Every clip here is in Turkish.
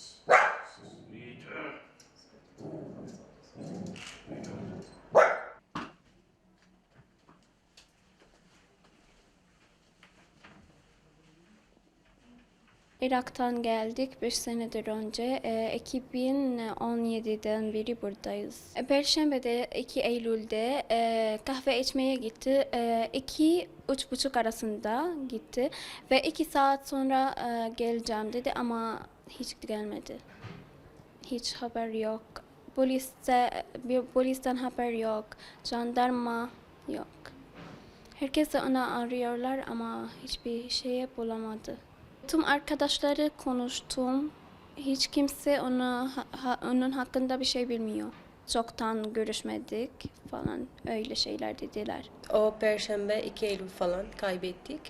Jones. Irak'tan geldik 5 senedir önce. Ee, 2017'den beri buradayız. E, Perşembe'de 2 Eylül'de e, kahve içmeye gitti. 2 üç buçuk arasında gitti ve 2 saat sonra e, geleceğim dedi ama hiç gelmedi. Hiç haber yok. Poliste, bir polisten haber yok. Jandarma yok. Herkes onu arıyorlar ama hiçbir şey bulamadı. Tüm arkadaşları konuştum. Hiç kimse onu, ha- onun hakkında bir şey bilmiyor. Çoktan görüşmedik falan öyle şeyler dediler. O perşembe 2 Eylül falan kaybettik.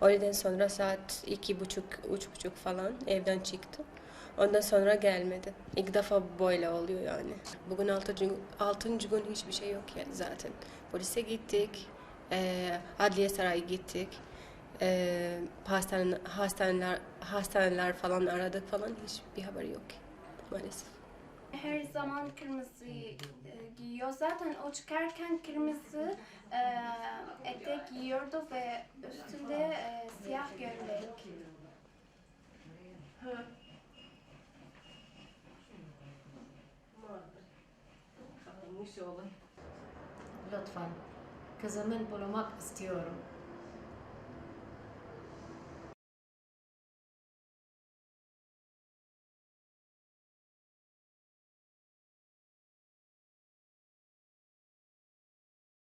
Öğleden sonra saat iki buçuk, üç buçuk falan evden çıktım. Ondan sonra gelmedi. İlk defa böyle oluyor yani. Bugün altıncı, altıncı gün hiçbir şey yok yani zaten. Polise gittik, eee adliye sarayı gittik. Eee hastane, hastaneler, hastaneler falan aradık falan hiçbir haber yok maalesef. Her zaman kırmızı e, giyiyor. Zaten o çıkarken kırmızı e, etek giyiyordu ve üstünde e, siyah gömlek. Lütfen. Kızımın bulmak istiyorum.